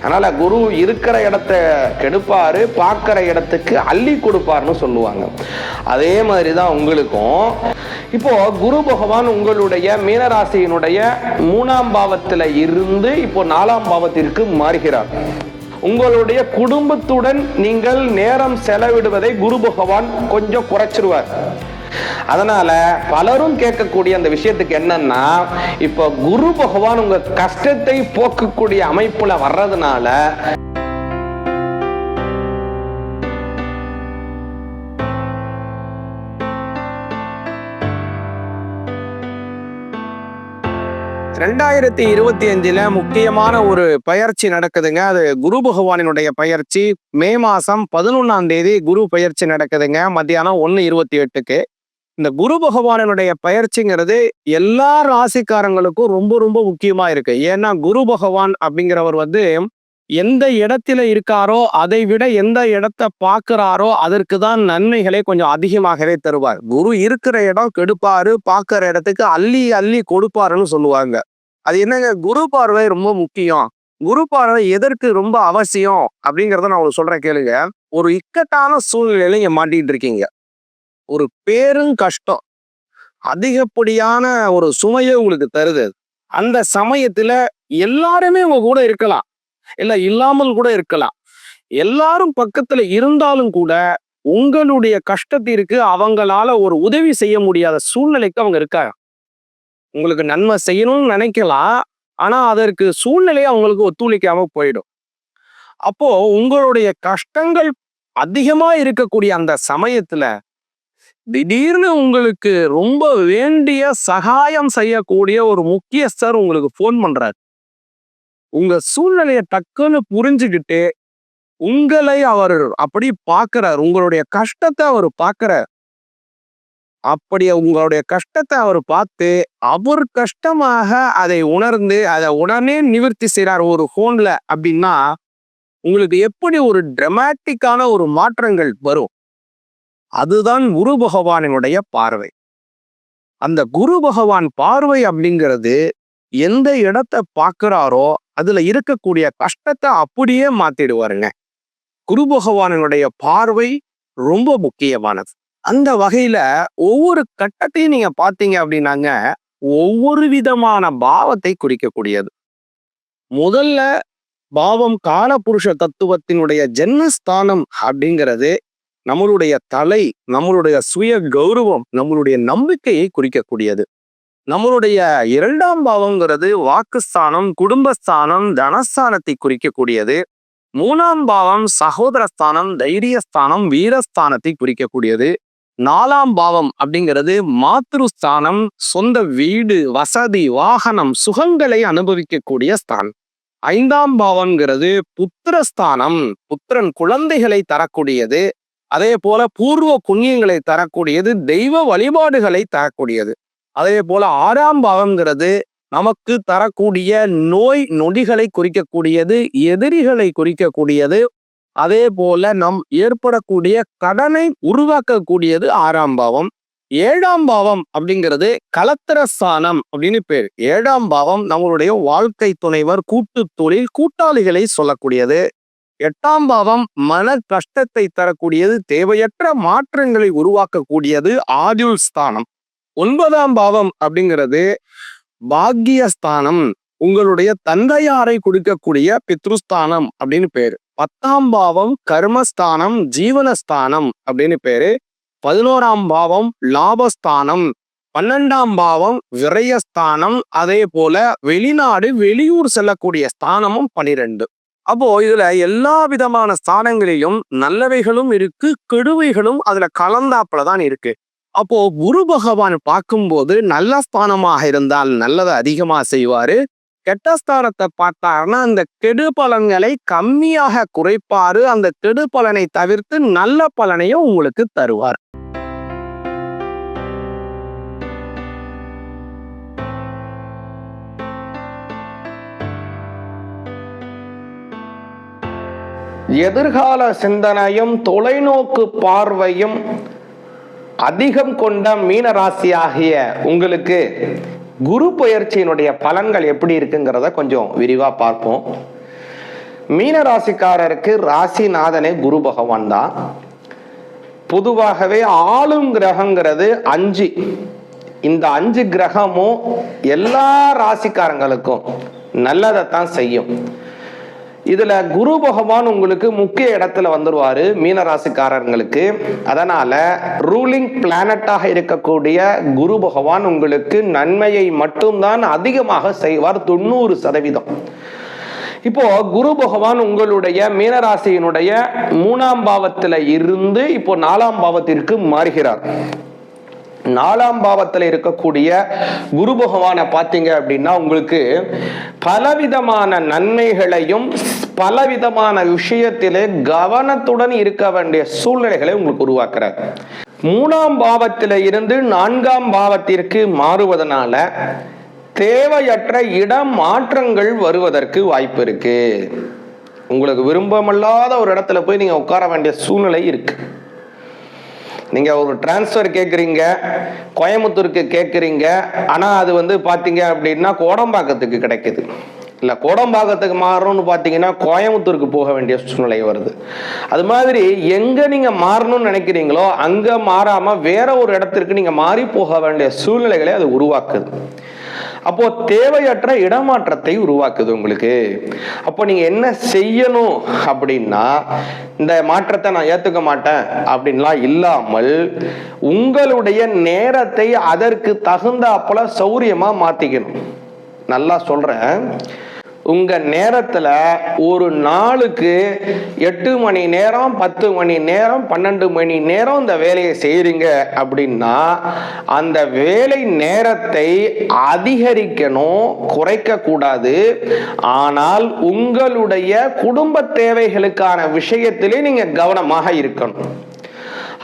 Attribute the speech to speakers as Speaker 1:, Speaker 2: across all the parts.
Speaker 1: அதனால குரு இருக்கிற இடத்த கெடுப்பாரு பார்க்குற இடத்துக்கு அள்ளி கொடுப்பாருன்னு சொல்லுவாங்க. அதே மாதிரி தான் உங்களுக்கும். இப்போ குரு பகவான் உங்களுடைய மீனராசியினுடைய மூணாம் பாவத்தில் இருந்து இப்போ நாலாம் பாவத்திற்கு மாறுகிறார். உங்களுடைய குடும்பத்துடன் நீங்கள் நேரம் செலவிடுவதை குரு பகவான் கொஞ்சம் குறைச்சிருவார். அதனால பலரும் கேட்கக்கூடிய அந்த விஷயத்துக்கு என்னன்னா இப்ப குரு பகவான் உங்க கஷ்டத்தை போக்கக்கூடிய அமைப்புல வர்றதுனால ரெண்டாயிரத்தி இருபத்தி அஞ்சுல முக்கியமான ஒரு பயிற்சி நடக்குதுங்க. அது குரு பகவானினுடைய பயிற்சி. மே மாசம் பதினொன்னாம் தேதி குரு பயிற்சி நடக்குதுங்க. மத்தியானம் ஒன்னு இருபத்தி எட்டுக்கு. இந்த குரு பகவானனுடைய பயிற்சிங்கிறது எல்லா ராசிக்காரங்களுக்கும் ரொம்ப ரொம்ப முக்கியமா இருக்கு. ஏன்னா குரு பகவான் அப்படிங்கிறவர் வந்து எந்த இடத்துல இருக்காரோ அதை விட எந்த இடத்த பார்க்கிறாரோ அதற்கு தான் நன்மைகளை கொஞ்சம் அதிகமாகவே தருவார். குரு இருக்கிற இடம் கெடுப்பாரு பார்க்கிற இடத்துக்கு அள்ளி அள்ளி கொடுப்பாருன்னு சொல்லுவாங்க. அது என்னங்க? குரு பார்வை ரொம்ப முக்கியம். குரு பார்வை எதற்கு ரொம்ப அவசியம் அப்படிங்கிறத நான் உங்களுக்கு சொல்றேன் கேளுங்க. ஒரு இக்கட்டான சூழ்நிலையில இங்க மாட்டிட்டு இருக்கீங்க. ஒரு பேரும் கஷ்டம். அதிகப்படியான ஒரு சுமையை உங்களுக்கு தருது. அந்த சமயத்துல எல்லாருமே உங்க கூட இருக்கலாம். இல்ல இல்லாமல் கூட இருக்கலாம். எல்லாரும் பக்கத்துல இருந்தாலும் கூட உங்களுடைய கஷ்டத்திற்கு அவங்களால ஒரு உதவி செய்ய முடியாத சூழ்நிலைக்கு அவங்க இருக்காங்க. உங்களுக்கு நன்மை செய்யணும்னு நினைக்கலாம். ஆனா அதற்கு சூழ்நிலை அவங்களுக்கு ஒத்துழைக்காம போயிடும். அப்போ உங்களுடைய கஷ்டங்கள் அதிகமா இருக்கக்கூடிய அந்த சமயத்துல திடீர்னு உங்களுக்கு ரொம்ப வேண்டிய சகாயம் செய்யக்கூடிய ஒரு முக்கியஸ்தர் உங்களுக்கு ஃபோன் பண்றாரு. உங்க சூழ்நிலையை டக்குன்னு புரிஞ்சுக்கிட்டு உங்களை அவர் அப்படி பார்க்கிறார் உங்களுடைய கஷ்டத்தை அவர் பார்க்கிறார் அப்படி உங்களுடைய கஷ்டத்தை அவர் பார்த்து அவர் கஷ்டமாக அதை உணர்ந்து அதை உடனே நிவர்த்தி செய்கிறார் ஒரு ஃபோன்ல அப்படின்னா உங்களுக்கு எப்படி ஒரு ட்ரமேட்டிக்கான ஒரு மாற்றங்கள் வரும்? அதுதான் குரு பகவானினுடைய பார்வை. அந்த குரு பகவான் பார்வை அப்படிங்கிறது எந்த இடத்தை பார்க்குறாரோ அதுல இருக்கக்கூடிய கஷ்டத்தை அப்படியே மாத்திடுவாருங்க. குரு பகவானினுடைய பார்வை ரொம்ப முக்கியமானது. அந்த வகையில ஒவ்வொரு கட்டத்தையும் நீங்க பார்த்தீங்க அப்படின்னாங்க ஒவ்வொரு விதமான பாவத்தை குறிக்கக்கூடியது. முதல்ல பாவம் காலபுருஷ தத்துவத்தினுடைய ஜென்மஸ்தானம் அப்படிங்கிறது நம்மளுடைய தலை நம்மளுடைய சுய கௌரவம் நம்மளுடைய நம்பிக்கையை குறிக்கக்கூடியது. நம்மளுடைய இரண்டாம் பாவம்ங்கிறது வாக்குஸ்தானம் குடும்பஸ்தானம் தனஸ்தானத்தை குறிக்கக்கூடியது. மூணாம் பாவம் சகோதரஸ்தானம் தைரியஸ்தானம் வீரஸ்தானத்தை குறிக்கக்கூடியது. நாலாம் பாவம் அப்படிங்கிறது மாத்ருஸ்தானம் சொந்த வீடு வசதி வாகனம் சுகங்களை அனுபவிக்கக்கூடிய ஸ்தானம் ஐந்தாம் பாவம்ங்கிறது புத்திரஸ்தானம் புத்திரன் குழந்தைகளை தரக்கூடியது. அதே போல பூர்வ புண்ணியங்களை தரக்கூடியது தெய்வ வழிபாடுகளை தரக்கூடியது. அதே போல ஆறாம் பாவம்ங்கிறது நமக்கு தரக்கூடிய நோய் நொடிகளை குறிக்கக்கூடியது எதிரிகளை குறிக்கக்கூடியது. அதே போல நம் ஏற்படக்கூடிய கடனை உருவாக்கக்கூடியது ஆறாம் பாவம். ஏழாம் பாவம் அப்படிங்கிறது கலத்திரஸ்தானம் அப்படின்னு பேர். ஏழாம் பாவம் நம்மளுடைய வாழ்க்கை துணைவர் கூட்டு தொழில் கூட்டாளிகளை சொல்லக்கூடியது. எட்டாம் பாவம் மன கஷ்டத்தை தரக்கூடியது தேவையற்ற மாற்றங்களை உருவாக்கக்கூடியது ஆதுல் ஸ்தானம். ஒன்பதாம் பாவம் அப்படிங்கிறது பாக்கியஸ்தானம் உங்களுடைய தந்தையாரை கொடுக்கக்கூடிய பித்ருஸ்தானம் அப்படின்னு பேரு. பத்தாம் பாவம் கர்மஸ்தானம் ஜீவனஸ்தானம் அப்படின்னு பேரு. பதினோராம் பாவம் லாபஸ்தானம் பன்னெண்டாம் பாவம் விரயஸ்தானம் அதே போல வெளிநாடு வெளியூர் செல்லக்கூடிய ஸ்தானமும் பனிரெண்டு. அப்போ இதுல எல்லா விதமான ஸ்தானங்களிலும் நல்லவைகளும் இருக்கு கெடுவைகளும் அதுல கலந்தாப்புல தான் இருக்கு. அப்போ குரு பகவான் பார்க்கும்போது நல்ல ஸ்தானமாக இருந்தால் நல்லதை அதிகமா செய்வாரு. கெட்ட ஸ்தானத்தை பார்த்தாருன்னா அந்த கெடு பலன்களை கம்மியாக குறைப்பாரு. அந்த கெடு பலனை தவிர்த்து நல்ல பலனையும் உங்களுக்கு தருவார். எதிர்கால சிந்தனையும் தொலைநோக்கு பார்வையும் அதிகம் கொண்ட மீன ராசியாகிய உங்களுக்கு குரு பயிற்சியினுடைய பலன்கள் எப்படி இருக்குங்கிறத கொஞ்சம் விரிவா பார்ப்போம். மீன ராசிக்காரருக்கு ராசிநாதனே குரு பகவான் தான். பொதுவாகவே ஆளும் கிரகங்கிறது அஞ்சு. இந்த அஞ்சு கிரகமும் எல்லா ராசிக்காரங்களுக்கும் நல்லதைத்தான் செய்யும். இதுல குரு பகவான் உங்களுக்கு முக்கிய இடத்துல வந்துருவாரு மீனராசிக்காரங்களுக்கு அதனால ரூலிங் பிளானட்டாக இருக்கக்கூடிய குரு பகவான் உங்களுக்கு நன்மையை மட்டும்தான் அதிகமாக செய்வார் தொண்ணூறு சதவீதம். இப்போ குரு பகவான் உங்களுடைய மீனராசியினுடைய மூணாம் பாவத்துல இருந்து இப்போ நாலாம் பாவத்திற்கு மாறுகிறார். நாலாம் பாவத்தில் இருக்கக்கூடிய குரு பகவானை பார்த்தீங்க அப்படின்னா உங்களுக்கு பலவிதமான நன்மைகளையும் பலவிதமான விஷயத்திலே கவனத்துடன் இருக்க வேண்டிய சூழ்நிலைகளை உங்களுக்கு உருவாக்குறார். மூணாம் பாவத்தில் இருந்து நான்காம் பாவத்திற்கு மாறுவதனால தேவையற்ற இடம் மாற்றங்கள் வருவதற்கு வாய்ப்பு இருக்கு. உங்களுக்கு விருப்பமில்லாத ஒரு இடத்துல போய் நீங்க உட்கார வேண்டிய சூழ்நிலை இருக்கு. நீங்க ஒரு டிரான்ஸ்ஃபர் கேட்குறீங்க கோயம்புத்தூருக்கு கேட்குறீங்க ஆனா அது வந்து பாத்தீங்க அப்படின்னா கோடம்பாக்கத்துக்கு கிடைக்குது. இல்லை கோடம்பாக்கத்துக்கு மாறணும்னு பார்த்தீங்கன்னா கோயம்புத்தூருக்கு போக வேண்டிய சூழ்நிலை வருது. அது மாதிரி எங்கே நீங்கள் மாறணும்னு நினைக்கிறீங்களோ அங்கே மாறாமல் வேற ஒரு இடத்திற்கு நீங்கள் மாறி போக வேண்டிய சூழ்நிலைகளை அது உருவாக்குது. அப்போ தேவையற்ற இடமாற்றத்தை உருவாக்குது உங்களுக்கு. அப்போ நீங்க என்ன செய்யணும் அப்படின்னா இந்த மாற்றத்தை நான் ஏத்துக்க மாட்டேன் அப்படின்லாம் இல்லாமல் உங்களுடைய நேரத்தை அதற்கு தகுந்தாப்புல சௌரியமா மாத்திக்கணும். நல்லா சொல்றேன். உங்கள் நேரத்தில் ஒரு நாளுக்கு எட்டு மணி நேரம் பத்து மணி நேரம் பன்னெண்டு மணி நேரம் இந்த வேலையை செய்கிறீங்க அப்படின்னா அந்த வேலை நேரத்தை அதிகரிக்கணும் குறைக்கக்கூடாது. ஆனால் உங்களுடைய குடும்ப தேவைகளுக்கான விஷயத்திலே நீங்கள் கவனமாக இருக்கணும்.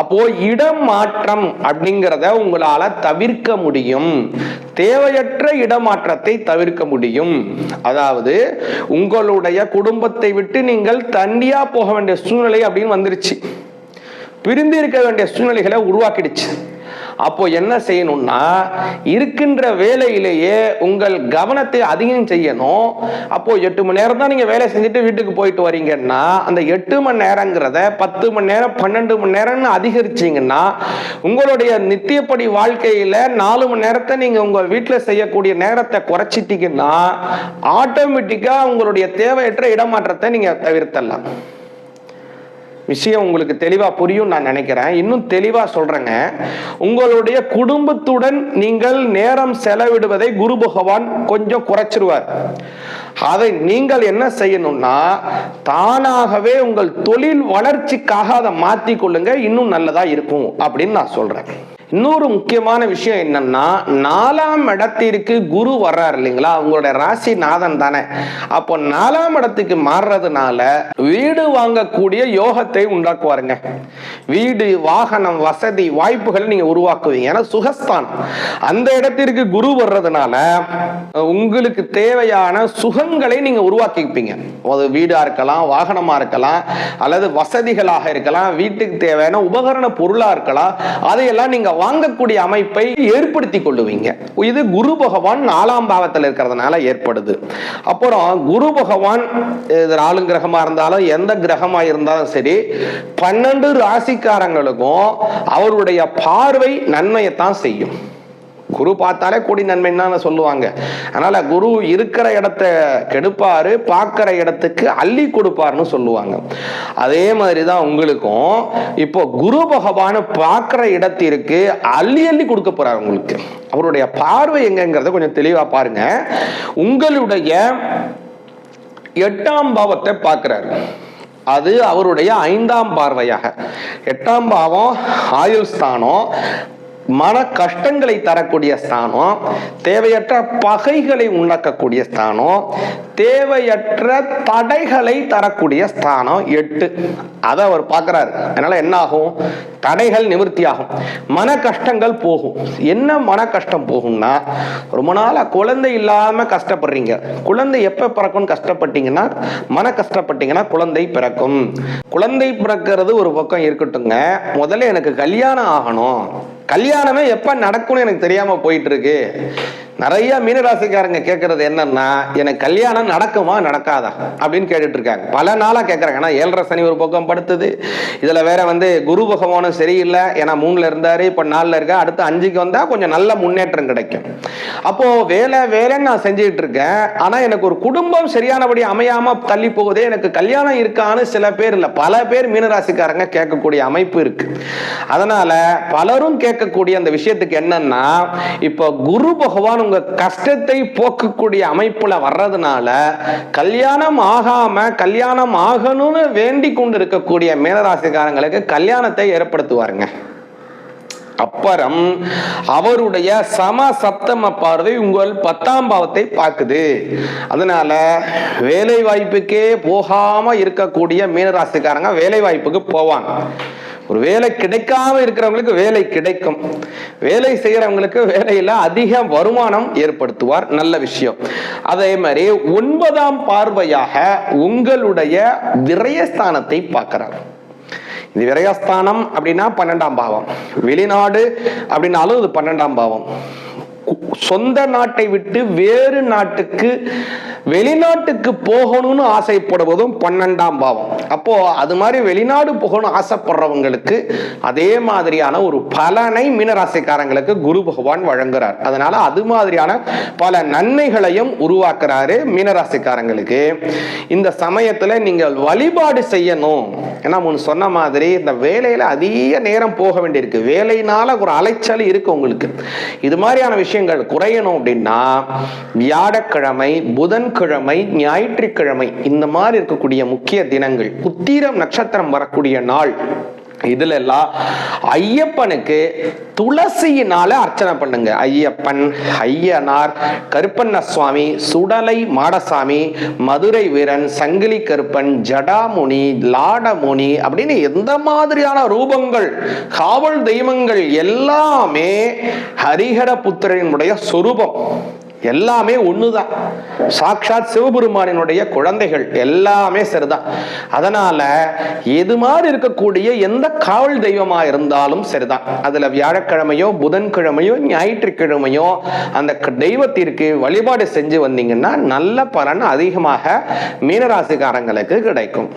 Speaker 1: அப்போ இடம் மாற்றம் அப்படிங்கிறத உங்களால தவிர்க்க முடியும். தேவையற்ற இடமாற்றத்தை தவிர்க்க முடியும். அதாவது உங்களுடைய குடும்பத்தை விட்டு நீங்கள் தண்டியா போக வேண்டிய சூழ்நிலை அப்படின்னு வந்துருச்சு. பிரிந்து இருக்க வேண்டிய சூழ்நிலைகளை உருவாக்கிடுச்சு. அப்போ என்ன செய்யணும்னா இருக்கின்ற வேலையிலேயே உங்கள் கவனத்தை அதிகம் செய்யணும். அப்போ எட்டு மணி நேரம் தான் நீங்க வேலை செஞ்சுட்டு வீட்டுக்கு போயிட்டு வரீங்கன்னா அந்த எட்டு மணி நேரங்கிறத பத்து மணி நேரம் பன்னெண்டு மணி நேரம்னு அதிகரிச்சீங்கன்னா உங்களுடைய நித்தியப்படி வாழ்க்கையில நாலு மணி நேரத்தை நீங்க உங்க வீட்டுல செய்யக்கூடிய நேரத்தை குறைச்சிட்டீங்கன்னா ஆட்டோமேட்டிக்கா உங்களுடைய தேவையற்ற இடமாற்றத்தை நீங்க தவிர்த்தலாம் விஷயம் உங்களுக்கு தெளிவா புரியும் நான் நினைக்கிறேன். இன்னும் தெளிவா சொல்றேங்க. உங்களுடைய குடும்பத்துடன் நீங்கள் நேரம் செலவிடுவதை குரு பகவான் கொஞ்சம் குறைச்சிருவார். அதை நீங்கள் என்ன செய்யணும்னா தானாகவே உங்கள் தொழில் வளர்ச்சிக்காக அதை மாத்தி கொள்ளுங்க இன்னும் நல்லதா இருக்கும் அப்படின்னு நான் சொல்றேன். இன்னொரு முக்கியமான விஷயம் என்னன்னா நாலாம் இடத்திற்கு குரு வர்றாரு இல்லைங்களா? அவங்களோட ராசி நாதன் தானே. அப்போ நாலாம் இடத்துக்கு மாறுறதுனால வீடு வாங்கக்கூடிய யோகத்தை உண்டாக்குவாருங்க. வீடு வாகனம் வசதி வாய்ப்புகள் நீங்க உருவாக்குவீங்க. ஏன்னா சுகஸ்தான் அந்த இடத்திற்கு குரு வர்றதுனால உங்களுக்கு தேவையான சுகங்களை நீங்க உருவாக்கிப்பீங்க. அது வீடா இருக்கலாம் வாகனமா இருக்கலாம் அல்லது வசதிகளாக இருக்கலாம் வீட்டுக்கு தேவையான உபகரண பொருளா இருக்கலாம் அதையெல்லாம் நீங்க வாங்கக்கூடிய அமைப்பை ஏற்படுத்தி கொள்ளுவீங்க. இது குரு பகவான் நாலாம் பாவத்தில் இருக்கிறதுனால ஏற்படுது. அப்புறம் குரு பகவான் இது ஆளும் கிரகமா இருந்தாலும் எந்த கிரகமா இருந்தாலும் சரி பன்னெண்டு ராசிக்காரங்களுக்கும் அவருடைய பார்வை நன்மையைத்தான் செய்யும். குரு பார்த்தாலே கூடி நன்மைன்னு சொல்லுவாங்க. அதனால குரு இருக்கிற இடத்த கெடுப்பாரு பார்க்கிற இடத்துக்கு அள்ளி கொடுப்பாருன்னு சொல்லுவாங்க. அதே மாதிரி தான் உங்களுக்கும். இப்போ குரு பகவான் பார்க்கிற இடத்திற்கு அள்ளி அள்ளி கொடுக்க போறாரு உங்களுக்கு. அவருடைய பார்வை எங்கங்கிறத கொஞ்சம் தெளிவா பாருங்க. உங்களுடைய எட்டாம் பாவத்தை பார்க்கிறாரு. அது அவருடைய ஐந்தாம் பார்வையாக. எட்டாம் பாவம் ஆயுள் ஸ்தானம் மன கஷ்டங்களை தரக்கூடிய ஸ்தானம் தேவையற்ற பகைகளை உண்டாக்கக்கூடிய ஸ்தானம் தேவையற்ற தடைகளை தரக்கூடிய ஸ்தானம் எட்டு. அதை அவர் பார்க்கிறாரு. அதனால என்ன ஆகும்? தடைகள் நிவர்த்தியாகும். மன கஷ்டங்கள் போகும். என்ன மன கஷ்டம் போகும்னா ரொம்ப நாளாக குழந்தை இல்லாம கஷ்டப்படுறீங்க. குழந்தை எப்ப பிறக்கும்னு கஷ்டப்பட்டீங்கன்னா மன கஷ்டப்பட்டீங்கன்னா குழந்தை பிறக்கும். குழந்தை பிறக்கிறது ஒரு பக்கம் இருக்கட்டுங்க முதல்ல எனக்கு கல்யாணம் ஆகணும். கல்யாணமே எப்ப நடக்கும்னு எனக்கு தெரியாம போயிட்டு இருக்கு. நிறைய மீனராசிக்காரங்க கேட்கறது என்னன்னா எனக்கு கல்யாணம் நடக்குமா நடக்காதா? அப்படின்னு கேட்டுட்டு இருக்காங்க பல நாளா கேட்கறாங்க ஏன்னா ஏழரை சனி ஒரு பக்கம் படுத்துது. இதுல வேற வந்து குரு பகவானும் சரியில்லை. ஏன்னா மூணுல இருந்தாரு இப்ப நாலுல இருக்க. அடுத்து அஞ்சுக்கு வந்தா கொஞ்சம் நல்ல முன்னேற்றம் கிடைக்கும். அப்போ வேலை வேலைன்னு நான் செஞ்சுட்டு இருக்கேன் ஆனா எனக்கு ஒரு குடும்பம் சரியானபடி அமையாம தள்ளி போகுதே எனக்கு கல்யாணம் இருக்கான்னு சில பேர் இல்லை. பல பேர் மீனராசிக்காரங்க கேட்கக்கூடிய அமைப்பு இருக்கு. அதனால பலரும் கேட்கக்கூடிய அந்த விஷயத்துக்கு என்னன்னா இப்போ குரு பகவான் உங்க கஷ்டத்தை போக்கக்கூடிய அமைப்புல வர்றதுனால கல்யாணம் ஆகாம கல்யாணம் ஆகணும்னு வேண்டி கொண்டு இருக்கக்கூடிய மீனராசிக்காரங்களுக்கு கல்யாணத்தை ஏற்படுத்துவாருங்க. அப்புறம் அவருடைய சம சப்தம பார்வை உங்கள் பத்தாம் பாவத்தை பார்க்குது. அதனால வேலை வாய்ப்புக்கே போகாம இருக்கக்கூடிய மீனராசிக்காரங்க வேலை வாய்ப்புக்கு போவாங்க. ஒரு வேலை கிடைக்காம இருக்கிறவங்களுக்கு வேலை கிடைக்கும். வேலை செய்யறவங்களுக்கு வேலையில அதிக வருமானம் ஏற்படுத்துவார். நல்ல விஷயம். அதே மாதிரி ஒன்பதாம் பார்வையாக உங்களுடைய விரயஸ்தானத்தை பார்க்கிறார். இது விரயஸ்தானம் அப்படின்னா பன்னெண்டாம் பாவம். வெளிநாடு அப்படின்னாலும் இது பன்னெண்டாம் பாவம். சொந்த நாட்டை விட்டு வேறு நாட்டுக்கு வெளிநாட்டுக்கு போகணும்னு ஆசைப்படுவதும் பன்னெண்டாம் பாவம். அப்போ அது மாதிரி வெளிநாடு போகணும் ஆசைப்படுறவங்களுக்கு அதே மாதிரியான ஒரு பலனை மீனராசிக்காரங்களுக்கு குரு பகவான் வழங்குறார். அதனால அது மாதிரியான பல நன்மைகளையும் உருவாக்குறாரு மீனராசிக்காரங்களுக்கு. இந்த சமயத்துல நீங்கள் வழிபாடு செய்யணும். ஏன்னா முன் சொன்ன மாதிரி இந்த வேலையில அதிக நேரம் போக வேண்டியிருக்கு. வேலையினால ஒரு அலைச்சல் இருக்கு உங்களுக்கு. இது மாதிரியான விஷயங்கள் குறையணும் அப்படின்னா வியாழக்கிழமை புதன் புதன்கிழமை ஞாயிற்றுக்கிழமை இந்த மாதிரி இருக்கக்கூடிய முக்கிய தினங்கள் உத்திரம் நட்சத்திரம் வரக்கூடிய நாள். இதுல எல்லாம் ஐயப்பனுக்கு துளசியினால அர்ச்சனை பண்ணுங்க. ஐயப்பன் ஐயனார் கருப்பண்ண சுவாமி சுடலை மாடசாமி மதுரை வீரன் சங்கிலி கருப்பன் ஜடாமுனி லாடமுனி அப்படின்னு எந்த மாதிரியான ரூபங்கள் காவல் தெய்வங்கள் எல்லாமே ஹரிஹர புத்திரனுடைய சொரூபம். எல்லாமே ஒன்று தான் சாட்சாத் சிவபெருமானினுடைய குழந்தைகள் எல்லாமே சரிதான். அதனால எது மாதிரி இருக்கக்கூடிய எந்த காவல் தெய்வமா இருந்தாலும் சரிதான். அதுல வியாழக்கிழமையோ புதன்கிழமையோ ஞாயிற்றுக்கிழமையோ அந்த தெய்வத்திற்கு வழிபாடு செஞ்சு வந்தீங்கன்னா நல்ல பலன் அதிகமாக மீனராசிக்காரங்களுக்கு கிடைக்கும்.